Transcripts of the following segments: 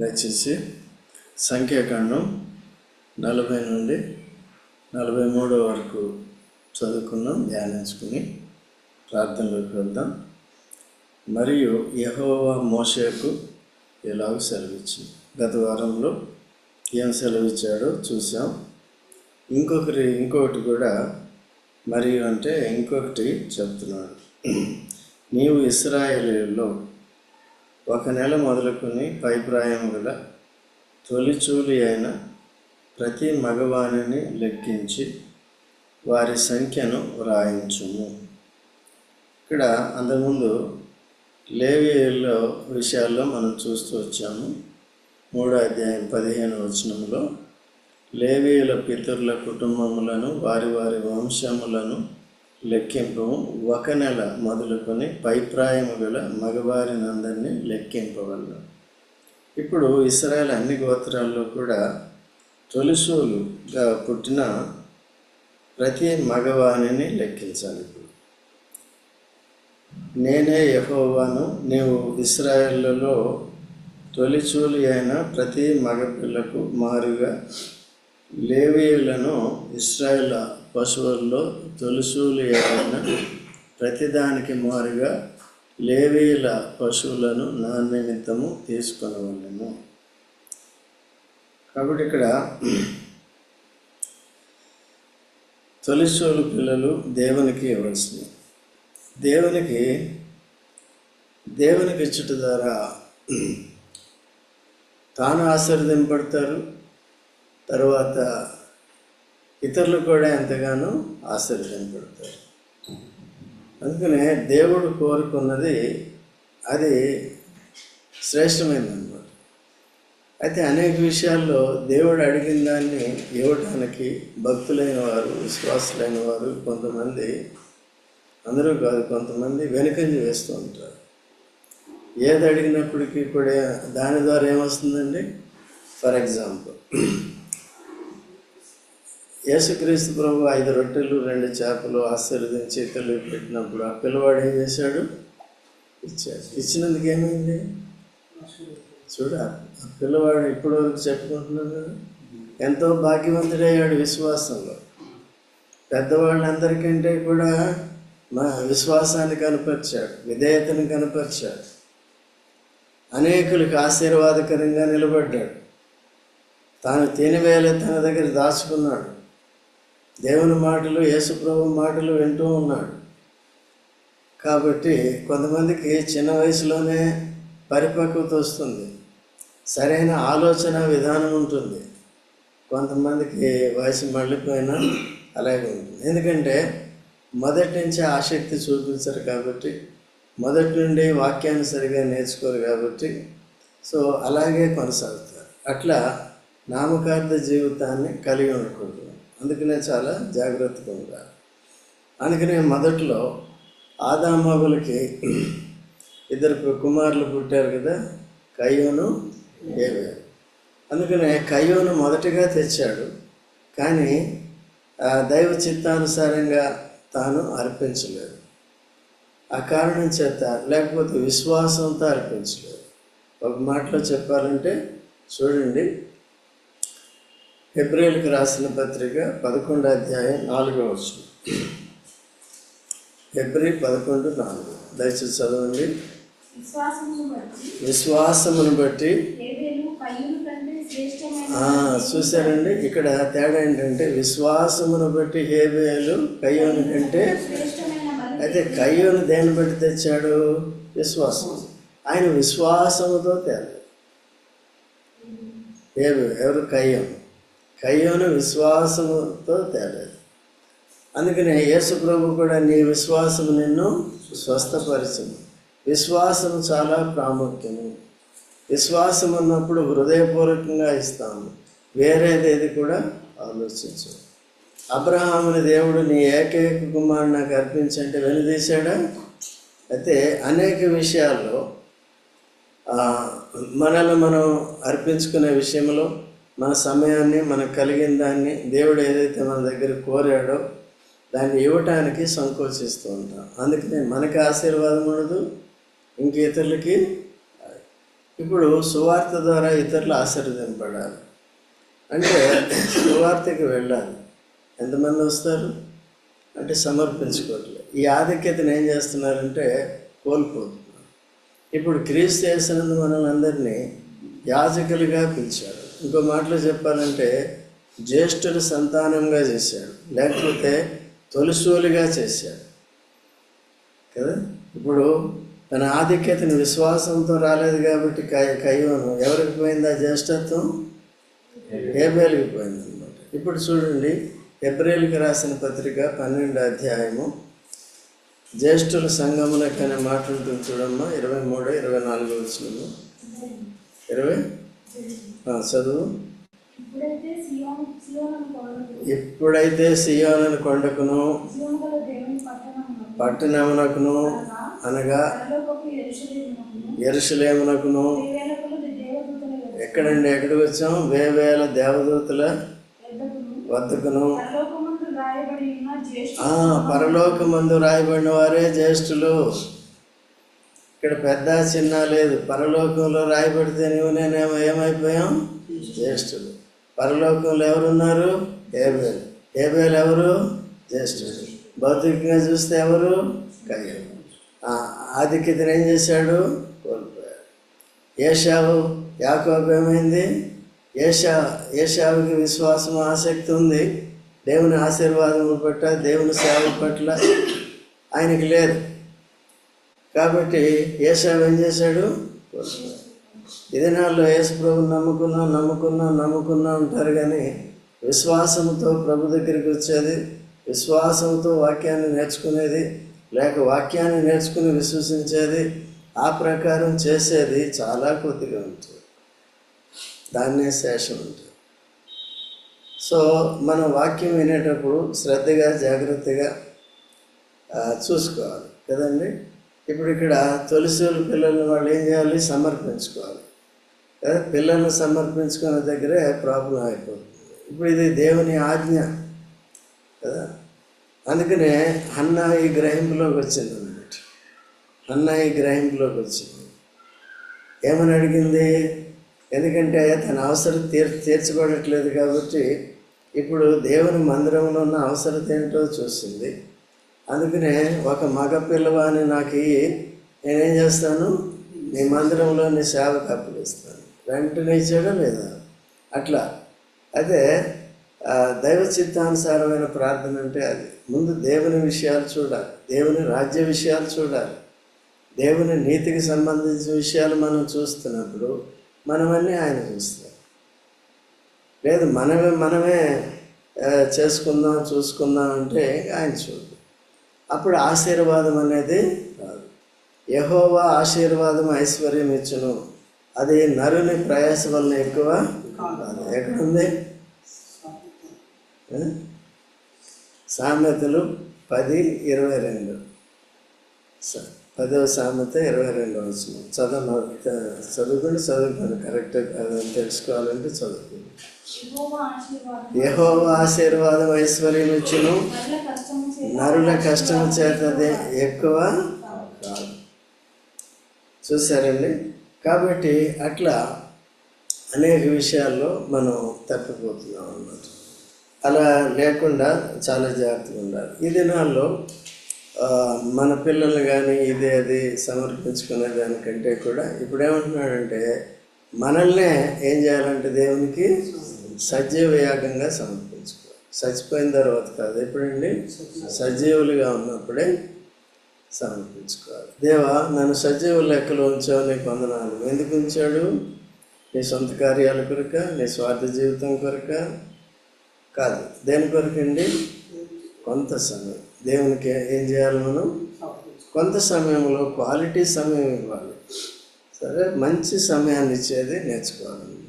దయచేసి సంఖ్యాకాండం నలభై నుండి నలభై మూడో వరకు చదువుకున్నాం ధ్యానించుకుని ప్రార్థనలోకి వెళ్దాం. మరియు యహోవా మోషేకు ఎలాగ సెలవిచ్చింది. గత వారంలో ఏం సెలవిచ్చాడో చూసాం ఇంకొకరి ఇంకొకటి కూడా మరియు అంటే ఇంకొకటి చెప్తున్నాడు. నీవు ఇస్రాయేలీలో ఒక నెల మొదలుకొని పైప్రాయం గల తొలిచూలి అయిన ప్రతి మగవాణిని లెక్కించి వారి సంఖ్యను వ్రాయించుము. ఇక్కడ అంతకుముందు లేవిలో విషయాల్లో మనం చూస్తూ వచ్చాము. మూడో అధ్యాయం పదిహేను వచనంలో లేవీయుల పితరుల కుటుంబములను వారి వారి వంశములను లెక్కింపు ఒక నెల మొదలుకొని పైప్రాయము గల మగవారినందరినీ లెక్కింపవలను. ఇప్పుడు ఇస్రాయల్ అన్ని గోత్రాల్లో కూడా తొలిసూలుగా పుట్టిన ప్రతి మగవాణిని లెక్కించాలి ఇప్పుడు. నేనే యహోవాను నీవు ఇస్రాయేళ్ళలో తొలిచూలి అయిన ప్రతి మగపిల్లకు మారుగా లేవీయులను ఇస్రాయల్ పశువుల్లో తొలుసూలు అయిన ప్రతిదానికి మారుగా లేవీల పశువులను నా నిమిత్తము తీసుకొనవలను. కాబట్టి ఇక్కడ తొలిసూలు పిల్లలు దేవునికి ఇవ్వాల్సింది. దేవునికి దేవునికి ఇచ్చట ద్వారా తాను ఆశీర్వదింపడతారు తర్వాత ఇతరులు కూడా ఎంతగానో ఆశ్చర్యపడతారు అందుకనే దేవుడు కోరుకున్నది అది శ్రేష్టమైనదన్నమాట. అయితే అనేక విషయాల్లో దేవుడు అడిగిన దాన్ని ఇవ్వటానికి భక్తులైన వారు విశ్వాసులైన వారు కొంతమంది అందరూ కాదు కొంతమంది వెనుకంజ వేస్తూ ఉంటారు. ఏది అడిగినప్పటికీ కూడా దాని ద్వారా ఏమొస్తుందండి? ఫర్ ఎగ్జాంపుల్ యేసుక్రీస్తు ప్రభు ఐదు రొట్టెలు రెండు చేపలు ఆశీర్వదించి తెలివి పెట్టినప్పుడు ఆ పిల్లవాడు ఏం చేశాడు? ఇచ్చాడు. ఇచ్చినందుకు ఏమైంది? చూడ ఆ పిల్లవాడు ఇప్పటివరకు చెప్పుకుంటున్నాడు ఎంతో భాగ్యవంతుడయ్యాడు విశ్వాసంలో. పెద్దవాళ్ళందరికంటే కూడా మా విశ్వాసాన్ని కనపరిచాడు విధేయతను కనపరిచాడు. అనేకులకు ఆశీర్వాదకరంగా నిలబడ్డాడు. తాను తినివేలే తన దగ్గర దాచుకున్నాడు. దేవుని మాటలు యేసుప్రభు మాటలు వింటూ ఉన్నాడు. కాబట్టి కొంతమందికి చిన్న వయసులోనే పరిపక్వత వస్తుంది. సరైన ఆలోచన విధానం ఉంటుంది. కొంతమందికి వయసు మళ్ళీపోయినా అలాగే ఉంటుంది. ఎందుకంటే మొదటి నుంచి ఆసక్తి చూపించరు కాబట్టి మొదటి నుండి వాక్యాన్ని సరిగా నేర్చుకోరు కాబట్టి సో అలాగే కొనసాగుతారు. అట్లా నామకార్థ జీవితాన్ని కలిగి ఉండకూడదు. అందుకనే చాలా జాగ్రత్తగా ఉండాలి. అందుకనే మొదట్లో ఆదామగులకి ఇద్దరు కుమారులు పుట్టారు కదా కయ్యోను ఏవే అందుకనే కయ్యోను మొదటిగా తెచ్చాడు కానీ ఆ దైవ చిత్తానుసారంగా తాను అర్పించలేదు. ఆ కారణం చేత లేకపోతే విశ్వాసంతో అర్పించలేదు. ఒక మాటలో చెప్పాలంటే చూడండి ఫిబ్రవరికి రాసిన పత్రిక పదకొండు అధ్యాయం నాలుగో వచ్చిన ఫిబ్రవరి పదకొండు నాలుగు. దయచేసి చదవండి. విశ్వాసమును బట్టి చూశారండి? ఇక్కడ తేడా ఏంటంటే విశ్వాసమును బట్టి హేబేలు కయ్యోను కంటే అయితే కయ్యోను దేన్ని బట్టి తెచ్చాడు? విశ్వాసం ఆయన విశ్వాసముతో తేలేదు ఏవి ఎవరు కయ్యం కయ్యోను విశ్వాసముతో తేలేదు. అందుకనే యేసు ప్రభు కూడా నీ విశ్వాసము నిన్ను స్వస్థపరిచింది విశ్వాసం చాలా ప్రాముఖ్యము. విశ్వాసం ఉన్నప్పుడు హృదయపూర్వకంగా ఇస్తాము. వేరేదేది కూడా ఆలోచించు అబ్రహాముని దేవుడు నీ ఏకైక కుమారుడు నాకు అర్పించంటే వెనుదీశాడా? అయితే అనేక విషయాల్లో మనల్ని మనం అర్పించుకునే విషయంలో మన సమయాన్ని మనకు కలిగిన దాన్ని దేవుడు ఏదైతే మన దగ్గర కోరాడో దాన్ని ఇవ్వటానికి సంకోచిస్తూ ఉంటాం. అందుకనే మనకి ఆశీర్వాదం ఉండదు ఇంక ఇతరులకి ఇప్పుడు సువార్త ద్వారా ఇతరులు ఆశీర్వదింపడాలి అంటే సువార్తకి వెళ్ళాలి. ఎంతమంది వస్తారు? అంటే సమర్పించుకోవట్లేదు ఈ ఆధిక్యతను ఏం చేస్తున్నారంటే కోల్పోతున్నారు. ఇప్పుడు క్రీస్తు చేసినందు మనల్ని అందరినీ యాజకులుగా పిలిచారు. ఇంకో మాటలో చెప్పాలంటే జ్యేష్ఠుడు సంతానంగా చేశాడు లేకపోతే తొలిసూలుగా చేశాడు. కదా? ఇప్పుడు తన ఆధిక్యతను విశ్వాసంతో రాలేదు కాబట్టి కై కయ్యోను ఎవరికి పోయింది ఆ జ్యేష్ఠత్వం? ఏబేలుకి పోయింది అనమాట ఇప్పుడు చూడండి ఏప్రిల్కి రాసిన పత్రిక పన్నెండు అధ్యాయము. జ్యేష్ఠుల సంగమునకు అనే మాట ఉంటుంది చూడమ్మా ఇరవై మూడు ఇరవై నాలుగు వచ్చినము ఇరవై చదువు? ఇప్పుడైతే సియోనని కొండకును పట్టణమునకును అనగా ఎరుసలేమునకును ఎక్కడండి ఎక్కడికి వచ్చాం? వేవేల దేవదూతల వద్దకును. పరలోకమందు రాయబడిన వారే జ్యేష్ఠులు. ఇక్కడ పెద్ద చిన్న లేదు. పరలోకంలో రాయబడితే నువ్వు నేనేమో ఏమైపోయాం? జ్యేష్ఠుడు. పరలోకంలో ఎవరున్నారు? ఏబేలు ఏబేలు ఎవరు? జ్యేష్ఠుడు. భౌతికంగా చూస్తే ఎవరు? కయ్యం ఆధిక్యతను ఏం చేశాడు? కోల్పోయాడు. ఏషావు యాకోబు ఏమైంది? ఏషా ఏషావుకి విశ్వాసం ఆసక్తి ఉంది. దేవుని ఆశీర్వాదం పట్ల దేవుని సేవ పట్ల ఆయనకి లేదు. కాబట్టి ఏషావు ఏం చేశాడు? కోల్పోయాడు. దినాల్లో యేసు ప్రభు నమ్ముకున్నాం నమ్ముకున్నాం నమ్ముకున్నాం అంటారు కానీ విశ్వాసంతో ప్రభు దగ్గరికి వచ్చేది విశ్వాసంతో వాక్యాన్ని నేర్చుకునేది లేక వాక్యాన్ని నేర్చుకుని విశ్వసించేది ఆ ప్రకారం చేసేది చాలా కొద్దిగా ఉంటుంది. దాన్నే శేషం ఉంటుంది సో మనం వాక్యం వినేటప్పుడు శ్రద్ధగా జాగ్రత్తగా చూసుకోవాలి. కదండి? ఇప్పుడు ఇక్కడ తొలిసూలు పిల్లల్ని వాళ్ళు ఏం చేయాలి? సమర్పించుకోవాలి. కదా పిల్లల్ని సమర్పించుకునే దగ్గరే ప్రాబ్లం అయిపోతుంది. ఇప్పుడు ఇది దేవుని ఆజ్ఞ. కదా? అందుకనే అన్న ఈ గ్రహింపులోకి వచ్చింది అన్నమాట. అన్న ఈ గ్రహింపులోకి వచ్చింది. ఏమని అడిగింది? ఎందుకంటే తన అవసరం తీర్ తీర్చబడట్లేదు కాబట్టి ఇప్పుడు దేవుని మందిరంలో ఉన్న అవసరత ఏంటో చూసింది. అందుకనే ఒక మగ పిల్లవాని నాకు నేనేం చేస్తాను? నీ మందిరంలో నీ సేవకు అప్పగిస్తాను వెంటనే ఇచ్చాడో లేదా? అట్లా. అదే దైవ చిత్తానుసారమైన ప్రార్థన అంటే అది. ముందు దేవుని విషయాలు చూడాలి. దేవుని రాజ్య విషయాలు చూడాలి. దేవుని నీతికి సంబంధించిన విషయాలు మనం చూస్తున్నప్పుడు మనమన్నీ ఆయన చూస్తాం. లేదు మనమే మనమే చేసుకుందాం చూసుకుందాం అంటే ఆయన చూడు. అప్పుడు ఆశీర్వాదం అనేది రాదు. యహోవా ఆశీర్వాదం ఐశ్వర్యం ఇచ్చును. అది నరుని ప్రయాస వలన ఎక్కువ కాదు. ఎక్కడుంది? సామెతలు పది ఇరవై రెండు. పదవ సామెత ఇరవై రెండు వచ్చిన చదువు చదువుకుని చదువుకోండి కరెక్ట్ అదని తెలుసుకోవాలంటే చదువుకోండి. యహోవ ఆశీర్వాదం. ఐశ్వర్యం ఇచ్చును. నరుల కష్టం చేతది ఎక్కువ? కాదు చూసారండి కాబట్టి అట్లా అనేక విషయాల్లో మనం తప్పిపోతున్నాం అన్నమాట. అలా లేకుండా చాలా జాగ్రత్తగా ఉండాలి. ఈ దినాల్లో మన పిల్లలు కానీ ఇది అది సమర్పించుకునే దానికంటే కూడా ఇప్పుడు ఏమంటున్నాడంటే మనల్నే ఏం చేయాలంటే దేవునికి సజీవ యాగంగా సమర్పించుకోవాలి చచ్చిపోయిన తర్వాత కాదు ఎప్పుడండి? సజీవులుగా ఉన్నప్పుడే సమర్పించుకోవాలి. దేవా నన్ను సజీవుల లెక్కలో ఉంచావు నీ వందనాలు. ఎందుకు ఉంచాడు? నీ సొంత కార్యాల కొరక నీ స్వార్థ జీవితం కొరక? కాదు. దేని కొరకండి? కొంత సమయం. దేవునికి ఏం చేయాలి మనం? కొంత సమయంలో క్వాలిటీ సమయం ఇవ్వాలి. సరే? మంచి సమయాన్ని ఇచ్చేది నేర్చుకోవాలి.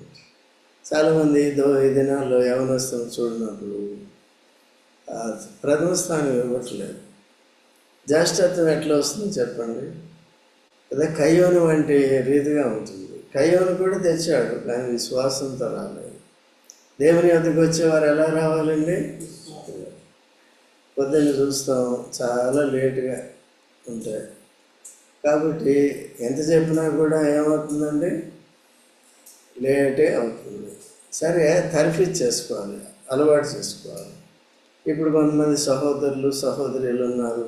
చాలామంది దో ఈ దినాల్లో యవనస్తులు చూడనప్పుడు ప్రథమ స్థానం ఇవ్వట్లేదు. జ్యేష్ఠత్వం ఎట్లా వస్తుంది చెప్పండి. అదే కయ్యోను వంటి రీతిగా ఉంటుంది. కయ్యోను కూడా తెచ్చాడు కానీ విశ్వాసంతో రాలేదు. దేవుని వద్దకు వచ్చేవారు ఎలా రావాలండి? పొద్దున్న చూస్తాం చాలా లేటుగా ఉంటాయి. కాబట్టి ఎంత చెప్పినా కూడా ఏమవుతుందండి? లేటే అవుతుంది. సరే తరిఫీ చేసుకోవాలి అలవాటు చేసుకోవాలి. ఇప్పుడు కొంతమంది సహోదరులు సహోదరులు ఉన్నారు.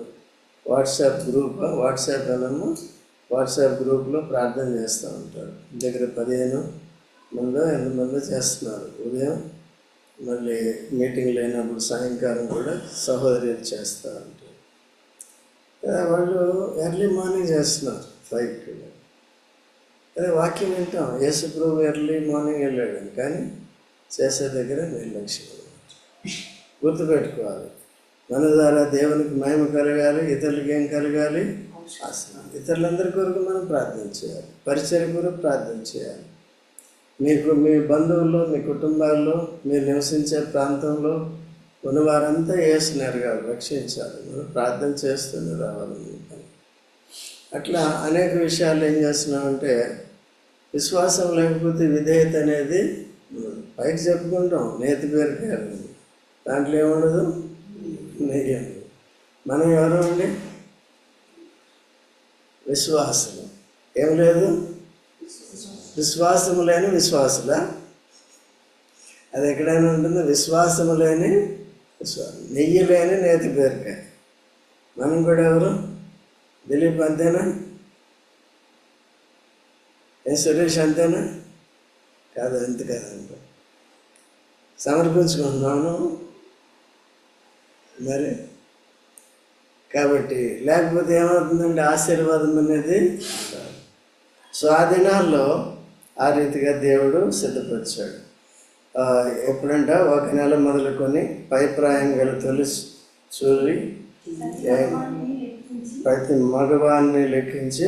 వాట్సాప్ గ్రూప్ వాట్సాప్ అనము వాట్సాప్ గ్రూప్లో ప్రార్థన చేస్తూ ఉంటారు. దగ్గర పదిహేను మందో ఎంతమందో చేస్తున్నారు. ఉదయం మళ్ళీ మీటింగ్లు అయినప్పుడు సాయంకాలం కూడా సహోదరులు చేస్తూ ఉంటారు. వాళ్ళు ఎర్లీ మార్నింగ్ చేస్తున్నారు ఫైవ్కి అదే వాక్యం వింటాం. యేసు ప్రభు ఎర్లీ మార్నింగ్ వెళ్ళాడు కానీ చేసే దగ్గర నిర్లక్ష్యం. గుర్తుపెట్టుకోవాలి. మన ద్వారా దేవునికి మహిమ కలగాలి ఇతరులకి ఏం కలగాలి? ఇతరులందరి కొరకు మనం ప్రార్థన చేయాలి. పరిచయం కొరకు ప్రార్థన చేయాలి. మీకు మీ బంధువుల్లో మీ కుటుంబాల్లో మీరు నివసించే ప్రాంతంలో ఉన్న వారంతా వేసినారు కాదు రక్షించాలి. మనం ప్రార్థన చేస్తూనే రావాలి. అట్లా అనేక విషయాలు ఏం చేస్తున్నామంటే విశ్వాసం లేకపోతే విధేయత అనేది పైకి చెప్పుకుంటాం. నేతి పేరుకే దాంట్లో ఏముండదు? నెయ్యి. మనం ఎవరు అండి? విశ్వాసం ఏం లేదు? విశ్వాసము లేని విశ్వాసులా? అది ఎక్కడైనా ఉంటుందో? విశ్వాసము లేని విశ్వాసం నెయ్యి లేని నేతి పేరుకాయ మనం కూడా ఎవరు? దిలీప్ అంతేనా ఏ సురేష్ అంతేనా కాదు అంత. కాదంట సమర్పించుకుంటున్నాను. మరి కాబట్టి లేకపోతే ఏమవుతుందంటే ఆశీర్వాదం అనేది సో ఆ దినాల్లో ఆ రీతిగా దేవుడు సిద్ధపరిచాడు. ఎప్పుడంటే ఎప్పుడంట ఒక నెల మొదలుకొని పైప్రాయం గల తొలి చూరి ప్రతి మగవాన్ని లెక్కించి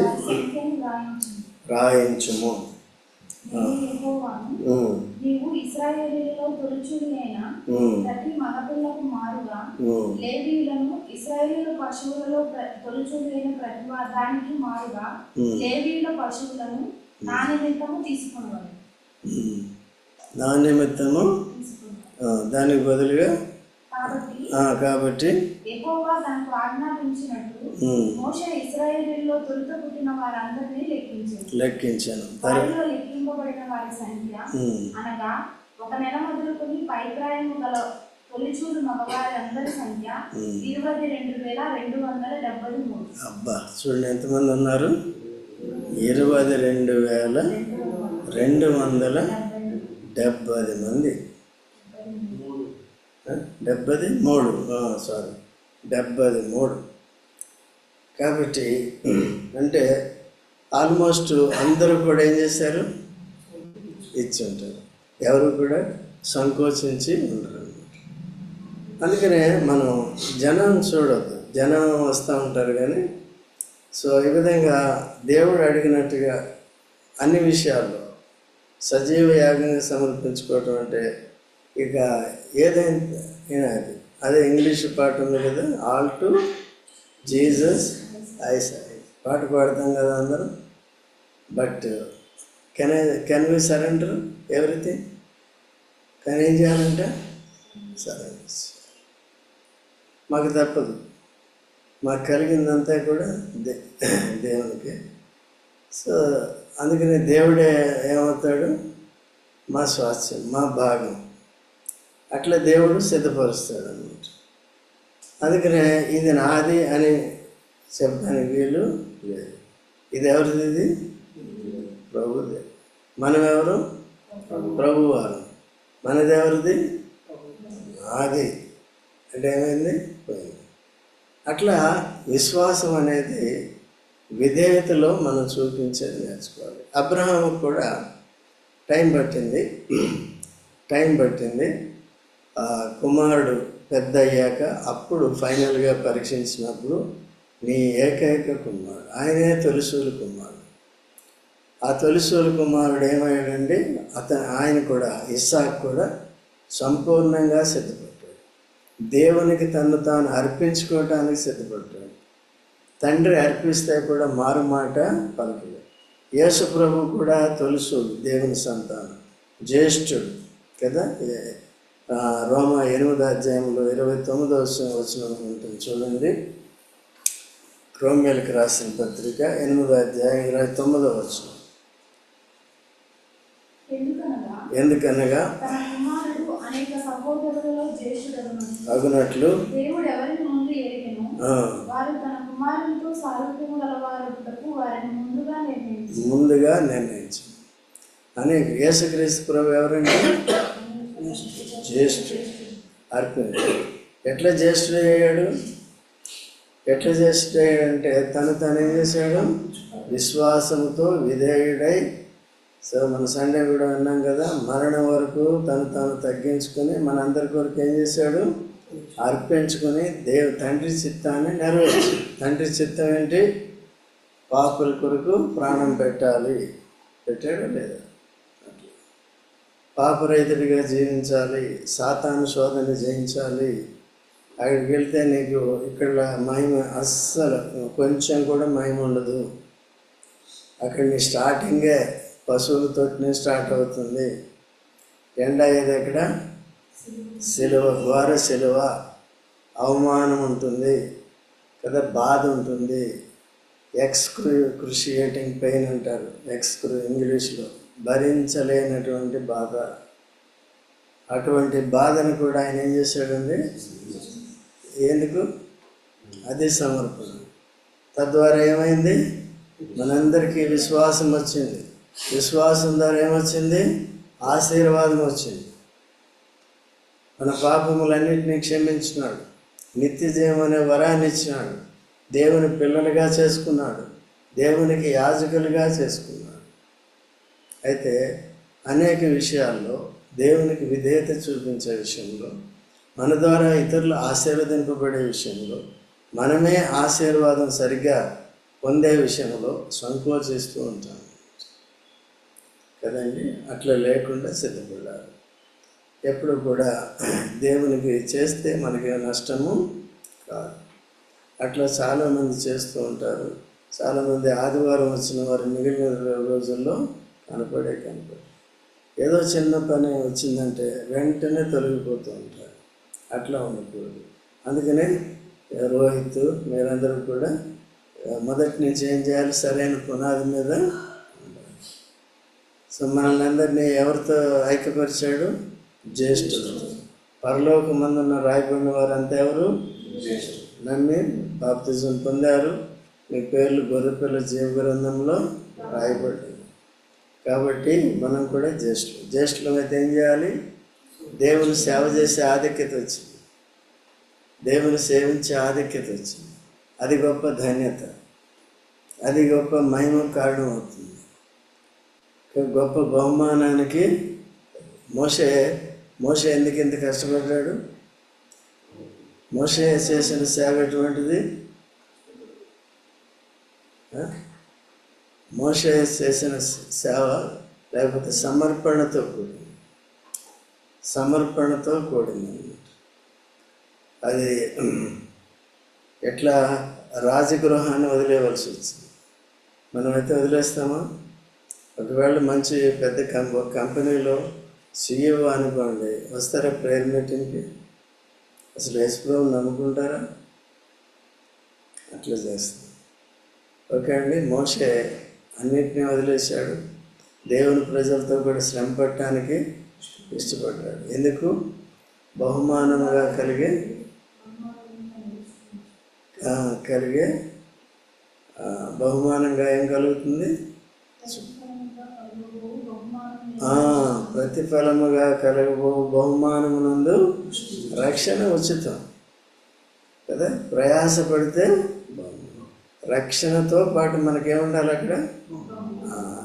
రాయించుము. నీవు ఇస్రాయేలీలో ప్రతి మగపిల్లకు మారుగా. లేవీయులను పశువులలో ప్రతి దానికి మారుగా. లేవీయుల పశువులను నా నిమిత్తము తీసుకున్నాను. నా నిమిత్తము దానికి బదులుగా కాబట్టి లెక్కించాను. తరు వారిలో లెక్కింపబడిన వారి సంఖ్య ఉమ్, అనగా ఒక నెల మొదలుకొని పైప్రాయము గల తొలిచూలు మగవారి అందరి సంఖ్య ఉమ్. ఇరవై రెండు వేల రెండు వందల డెబ్బై మూడు. అబ్బా చూడండి ఎంతమంది ఉన్నారు? ఇరవై రెండు వేల రెండు వందల డెబ్బై మంది. డెబ్బది మూడు. సారీ డెబ్బది మూడు. కాబట్టి అంటే ఆల్మోస్ట్ అందరూ కూడా ఏం చేశారు? ఇచ్చి ఉంటారు. ఎవరు కూడా సంకోచించి ఉండరు అందుకనే మనం జనం చూడొద్దు. జనం వస్తూ ఉంటారు కానీ సో ఈ విధంగా దేవుడు అడిగినట్టుగా అన్ని విషయాల్లో సజీవ యాగంగా సమర్పించుకోవటం అంటే ఇక ఏదైనా అదే ఇంగ్లీష్ పాట ఉంది కదా ఆల్ టు జీసస్ ఐస్. పాట పాడతాం కదా అందరం. But can I can we surrender everything? కానీ ఏం చేయాలంటే? సరెండర్. మాకు తప్పదు. మాకు కలిగిందంతా కూడా దే దేవునికి. సో అందుకని దేవుడే ఏమవుతాడు? మా స్వాస్థ్యం మా భాగం. అట్లా దేవుడు సిద్ధపరుస్తాడు అన్నమాట. అందుకనే ఇది నాది అని చెప్పడానికి వీలు లేదు. ఇది ఎవరిది ఇది? ప్రభుదే. మనమెవరు? ప్రభువారు. మనది ఎవరిది? నాది. అంటే ఏమైంది? పోయింది. అట్లా విశ్వాసం అనేది విధేయతలో మనం చూపించేది నేర్చుకోవాలి. అబ్రహాం కూడా టైం పట్టింది. టైం పట్టింది. కుమారుడు పెద్ద అయ్యాక అప్పుడు ఫైనల్గా పరీక్షించినప్పుడు నీ ఏకైక కుమారుడు. ఆయనే తొలిసూలు కుమారుడు. ఆ తొలిసూలు కుమారుడు ఏమయ్యాడండి? అతను ఆయన కూడా ఇస్సాక్ కూడా సంపూర్ణంగా సిద్ధపడ్డాడు. దేవునికి తను తాను అర్పించుకోవటానికి సిద్ధపడ్డాడు. తండ్రి అర్పిస్తే కూడా మారు మాట పలకలేదు యేసు ప్రభు కూడా తొలుసు దేవుని సంతానం జ్యేష్ఠుడు కదా? రోమ ఎనిమిదో అధ్యాయంలో ఇరవై తొమ్మిదో వచ్చిన ఉంటుంది చూడండి. రోమియోలకు రాసిన పత్రిక ఎనిమిదో అధ్యాయం ఇరవై తొమ్మిదో వచ్చిన ఎందుకనగా? అనేక అగునట్లు ముందుగా నిర్ణయించు. అని యేసుక్రీస్తు ప్రభు ఎవరంటే జ్యేష్ఠుడు. అర్పణ ఎట్లా జ్యేష్ఠుడు అయ్యాడు? ఎట్లా జ్యేష్ఠుడు అయ్యాడంటే తను తను ఏం చేశాడు? విశ్వాసంతో విధేయుడై సో మన సండే కూడా విన్నాం కదా మరణం వరకు తను తాను తగ్గించుకొని మనందరి కొరకు ఏం చేశాడు? అర్పించుకొని దేవు తండ్రి చిత్తాన్ని నెరవేర్చు తండ్రి చిత్తం ఏంటి? పాపుల కొరకు ప్రాణం పెట్టాలి. పెట్టాడు లేదా? పాపరైతుడిగా జీవించాలి సాతాను శోధన జయించాలి. అక్కడికి వెళ్తే నీకు ఇక్కడ మహిమ అస్సలు కొంచెం కూడా మహిమ ఉండదు. అక్కడ నీ స్టార్టింగే పశువుల తోటినే స్టార్ట్ అవుతుంది. ఎండ అయ్యేది అక్కడ? సిలువ. ఘోర సిలువ. అవమానం ఉంటుంది. కదా బాధ ఉంటుంది. ఎక్స్క్రూ క్రుషియేటింగ్ పెయిన్ అంటారు. ఎక్స్క్రూ ఇంగ్లీష్లో. భరించలేనటువంటి బాధ. అటువంటి బాధను కూడా ఆయన ఏం చేశాడండి ఎందుకు? అది సమర్పణ. తద్వారా ఏమైంది? మనందరికీ విశ్వాసం వచ్చింది. విశ్వాసం ద్వారా ఏమొచ్చింది? ఆశీర్వాదం వచ్చింది. మన పాపములన్నింటినీ క్షమించినాడు. నిత్య జీవం అనే వరాన్ని ఇచ్చినాడు. దేవుని పిల్లలుగా చేసుకున్నాడు. దేవునికి యాజకులుగా చేసుకున్నాడు. అయితే అనేక విషయాల్లో దేవునికి విధేయత చూపించే విషయంలో మన ద్వారా ఇతరులు ఆశీర్వదింపబడే విషయంలో మనమే ఆశీర్వాదం సరిగ్గా పొందే విషయంలో సంకోచిస్తూ ఉంటాం. కదండి? అట్లా లేకుండా సిద్ధపడాలి. ఎప్పుడు కూడా దేవునికి చేస్తే మనకి నష్టము కాదు అట్లా చాలామంది చేస్తూ ఉంటారు. చాలామంది ఆదివారం వచ్చిన వారు మిగిలిన రోజుల్లో కనపడే కనపడే ఏదో చిన్న పని వచ్చిందంటే వెంటనే తొలగిపోతూ ఉంటారు. అట్లా ఉండకూడదు. అందుకనే రోహిత్ మీరందరూ కూడా మొదటి నుంచి ఏం చేయాలి? సరైన పునాది మీద. సో మనల్ని అందరినీ ఎవరితో ఐక్యపరిచాడు? జ్యేష్ఠులతో పరలోక మందున్న రాయబడిన వారంతా ఎవరు? నమ్మి బాప్తిజం పొందారు. మీ పేర్లు గొర్రెపిల్ల జీవ గ్రంథంలో రాయబడ్డాయి. కాబట్టి మనం కూడా జ్యేష్ఠులు. జ్యేష్ఠులం అయితే ఏం చేయాలి? దేవుని సేవ చేసే ఆధిక్యత వచ్చింది. దేవుని సేవించే ఆధిక్యత వచ్చింది. అది గొప్ప ధన్యత. అది గొప్ప మహిమ కారణం అవుతుంది. గొప్ప బహుమానానికి మోసే మోసే ఎందుకు ఇంత కష్టపడ్డాడు? మోసే చేసిన సేవ ఎటువంటిది? మోషే చేసిన సేవ లేకపోతే సమర్పణతో కూడింది. సమర్పణతో కూడింది. అది ఎట్లా రాజగృహాన్ని వదిలేవలసి వచ్చింది. మనమైతే వదిలేస్తామా? ఒకవేళ మంచి పెద్ద కంప కంపెనీలో సీఈఓ అనుకోండి వస్తారా ప్రేయర్ మీటింగ్కి? అసలు యేసుప్రభు నమ్ముకుంటారా? అట్లా చేస్తాం. ఓకే అండి మోసే అన్నిటినీ వదిలేశాడు. దేవుని ప్రజలతో కూడా శ్రమ పట్టడానికి ఇష్టపడ్డాడు. ఎందుకు? బహుమానముగా కలిగే కలిగే బహుమానంగా ఏం కలుగుతుంది. ప్రతిఫలముగా కలగబో బహుమానమునందు రక్షణ ఉచితం. కదా? ప్రయాసపడితే రక్షణతో పాటు మనకేముండాలి అక్కడ?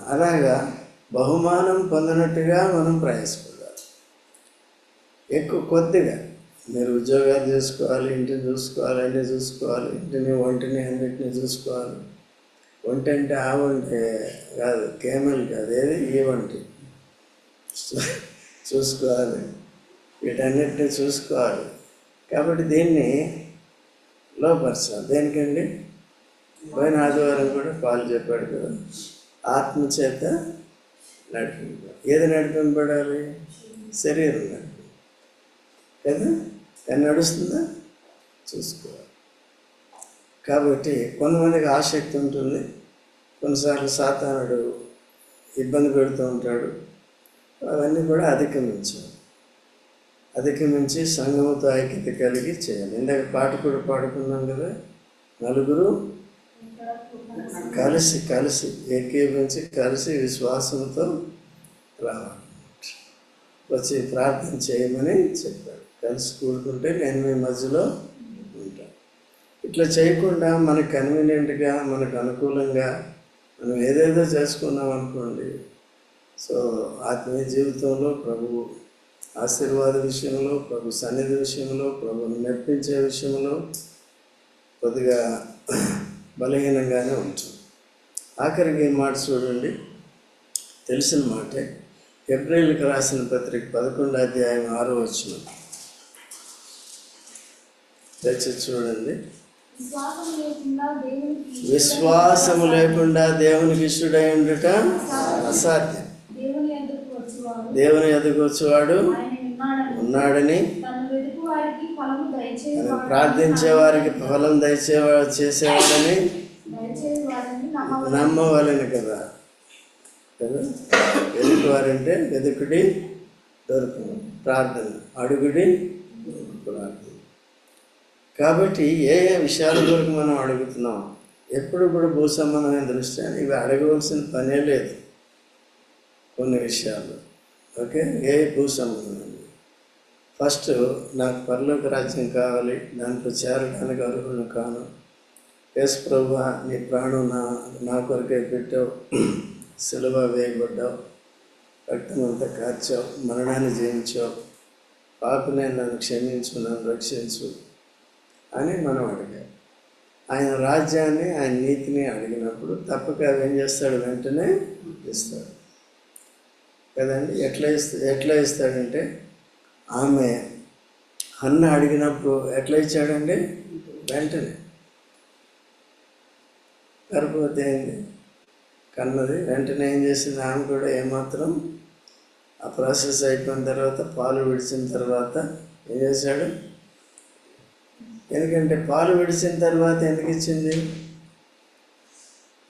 అలాగా బహుమానం పొందినట్టుగా మనం ప్రయాసపడాలి. ఎక్కువ కొద్దిగా మీరు ఉద్యోగాలు చేసుకోవాలి ఇంటిని చూసుకోవాలి అన్నీ చూసుకోవాలి ఇంటిని ఒంటిని అన్నింటినీ చూసుకోవాలి. ఒంటి అంటే ఆ వంట కాదు కేమల్ కాదు ఏది? ఈ వంటి చూసుకోవాలి. వీటన్నిటిని చూసుకోవాలి. కాబట్టి దీన్ని లోపరచాలి. దేనికండి? పోయిన ఆదివారం కూడా పాలు చెప్పాడు కదా. ఆత్మ చేత నడిపించాలి. ఏది నడిపింపబడాలి? శరీరం నడిపి కదా? కానీ నడుస్తుందా? చూసుకోవాలి. కాబట్టి కొంతమందికి ఆసక్తి ఉంటుంది. కొన్నిసార్లు సాతానుడు ఇబ్బంది పెడుతూ ఉంటాడు. అవన్నీ కూడా అధిగమించాలి. అధిగమించి సంఘముతో ఐక్యత కలిగి చేయాలి. ఇందాక పాట కూడా పాడుకున్నాం కదా. నలుగురు కలిసి కలిసి ఏకీభించి కలిసి విశ్వాసంతో రావాలి. వచ్చి ప్రార్థన చేయమని చెప్పాడు. కలిసి కూడుకుంటే నేను మీ మధ్యలో ఉంటాను ఇట్లా చేయకుండా మనకు కన్వీనియంట్గా మనకు అనుకూలంగా మనం ఏదేదో చేసుకున్నాం అనుకోండి. సో ఆత్మీయ జీవితంలో ప్రభు ఆశీర్వాద విషయంలో ప్రభు సన్నిధి విషయంలో ప్రభుని మెప్పించే విషయంలో కొద్దిగా బలహీనంగానే ఉంటుంది ఆఖరికి ఈ మాట చూడండి? తెలిసిన మాటే. ఏప్రిల్కి రాసిన పత్రిక పదకొండు అధ్యాయం ఆరో వచ్చిన తెచ్చి చూడండి. విశ్వాసం లేకుండా దేవునికి విశ్వాసము లేకుండా దేవునికి ఇష్టడై ఉండుట అసాధ్యం దేవుని విన్నాడని ఉన్నాడని తను వెతుకు వారికి ఫలము తను దయచేవాడు ప్రార్థించే వారికి ఫలం దయచేవా చేసేవాడని దయచేవాడని నమ్మవలెను. కదా. కదా? వెతుకువారంటే వెతుకుడి దొరుకును ప్రార్థన. అడుగుడి ప్రార్థన. కాబట్టి ఏ ఏ విషయాల కొరకు మనం అడుగుతున్నాం? ఎప్పుడు కూడా భూ సంబంధమైన దృష్ట్యా? ఇవి అడగవలసిన పనే లేదు. కొన్ని విషయాలు. ఓకే? ఏ భూ ఫస్ట్ నాకు పరలోక రాజ్యం కావాలి దాంట్లో చేరడానికి అర్హులను కాను. ఎస్ ప్రభు నీ ప్రాణం నా నా కొరకే పెట్టావు. సులువ వేయబడ్డావు. రక్తం అంతా కార్చావు మరణాన్ని జయించావు. పాపనే నన్ను క్షమించు నన్ను రక్షించు అని మనం అడిగాం. ఆయన రాజ్యాన్ని ఆయన నీతిని అడిగినప్పుడు తప్పక ఏం చేస్తాడు? వెంటనే ఇస్తాడు. కదండి ఎట్లా ఇస్తా ఎట్లా ఇస్తాడంటే ఆమె అన్న అడిగినప్పుడు ఎట్లా ఇచ్చాడండి? వెంటనే. గర్భవతి అయింది కన్నది. వెంటనే ఏం చేసింది? ఆమె కూడా ఏమాత్రం ఆ ప్రాసెస్ అయిపోయిన తర్వాత పాలు విడిచిన తర్వాత ఏం చేశాడు? ఎందుకంటే పాలు విడిచిన తర్వాత ఎందుకు ఇచ్చింది?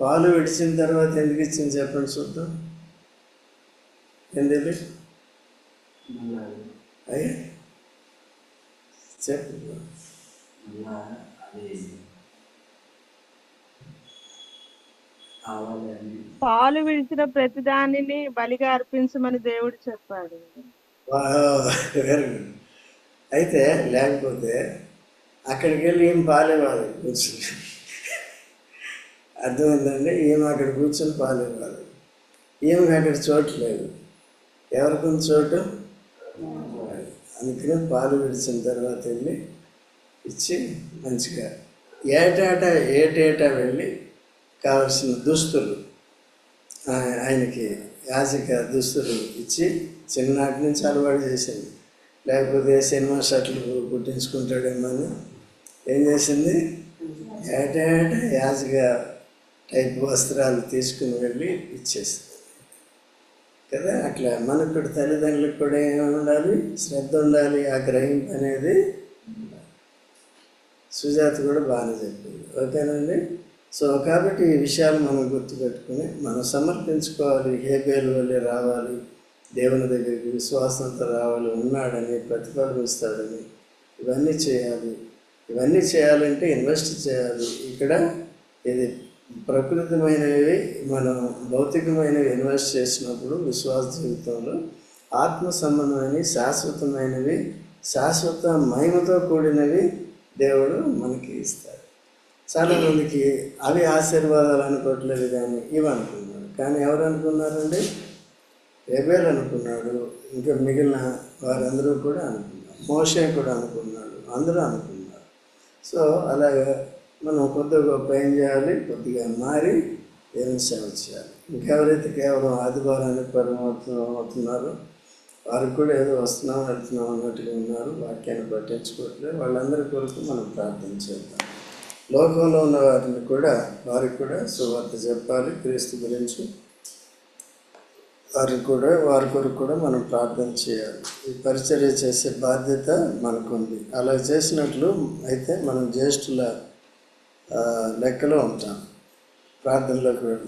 పాలు విడిచిన తర్వాత ఎందుకు ఇచ్చింది? చెప్పండి చూద్దాం. ఎందుకు అయ్యా చెప్పు అని పాలు విడిచిన ప్రతిదానిని బలిగా అర్పించమని దేవుడు చెప్పాడు. Very good. అయితే లేకపోతే అక్కడికి వెళ్ళి ఏం పాలేవాలి కూర్చుని? అర్థమైందండి? ఏం అక్కడ కూర్చొని పాలేవాలి ఏమి అక్కడ చోటు లేదు? ఎవరికి ఉంది చోటు? అందుకనే పాలు విడిచిన తర్వాత వెళ్ళి ఇచ్చి మంచిగా ఏటేటా ఏటేటా వెళ్ళి కావలసిన దుస్తులు ఆయనకి యాజక దుస్తులు ఇచ్చి చిన్ననాటి నుంచి అలవాటు చేసింది. లేకపోతే సినిమా షర్ట్లు కుట్టించుకుంటాడేమో అని ఏం చేసింది? ఏటేట యాజక టైప్ వస్త్రాలు తీసుకుని వెళ్ళి ఇచ్చేసింది. కదా? అట్లా మనకు కూడా తల్లిదండ్రులకు కూడా ఏమి ఉండాలి శ్రద్ధ ఉండాలి ఆ గ్రహింపు అనేది. సుజాత కూడా బాగానే చెప్పింది. ఓకేనండి? సో కాబట్టి ఈ విషయాలు మనం గుర్తుపెట్టుకుని మనం సమర్పించుకోవాలి. ఏ పేరు వల్లే రావాలి. దేవుని దగ్గరికి విశ్వాసంతో రావాలి. ఉన్నాడని ప్రతిఫలం ఇస్తాడని ఇవన్నీ చేయాలి. ఇవన్నీ చేయాలంటే ఇన్వెస్ట్ చేయాలి. ఇక్కడ ఇది ప్రకృతిమైనవి మనం భౌతికమైనవి ఇన్వెస్ట్ చేసినప్పుడు విశ్వాస జీవితంలో ఆత్మ సంబంధమైనవి శాశ్వతమైనవి శాశ్వత మహిమతో కూడినవి దేవుడు మనకి ఇస్తాడు. చాలామందికి అవి ఆశీర్వాదాలు అనుకోవట్లేదు కానీ ఇవి అనుకున్నారు. కానీ ఎవరు అనుకున్నారండి? ఎబేల్ అనుకున్నాడు. ఇంకా మిగిలిన వారందరూ కూడా అనుకున్నారు. మోషే కూడా అనుకున్నాడు. అందరూ అనుకున్నారు. సో అలాగా మనం కొద్దిగా గొప్ప ఏం చేయాలి కొద్దిగా మారి దేవుని సేవ చేయాలి. ఇంకెవరైతే కేవలం ఆదివారానికి పరిమితం అవుతున్నారో వారికి కూడా ఏదో వస్తున్నాం వెళ్తున్నాం అన్నట్టుగా ఉన్నారు. వాక్యాన్ని పట్టించుకోవట్లేదు. వాళ్ళందరి కొరకు మనం ప్రార్థన చేద్దాం. లోకంలో ఉన్న వారిని కూడా వారికి కూడా సువార్త చెప్పాలి క్రీస్తు గురించి. వారికి కూడా వారి కొరకు కూడా మనం ప్రార్థన చేయాలి. ఈ పరిచర్య చేసే బాధ్యత మనకుంది. అలా చేసినట్లు అయితే మనం జ్యేష్ఠుల లెక్కలో ఉంటాం ప్రార్థనలోకి వెళ్దాం.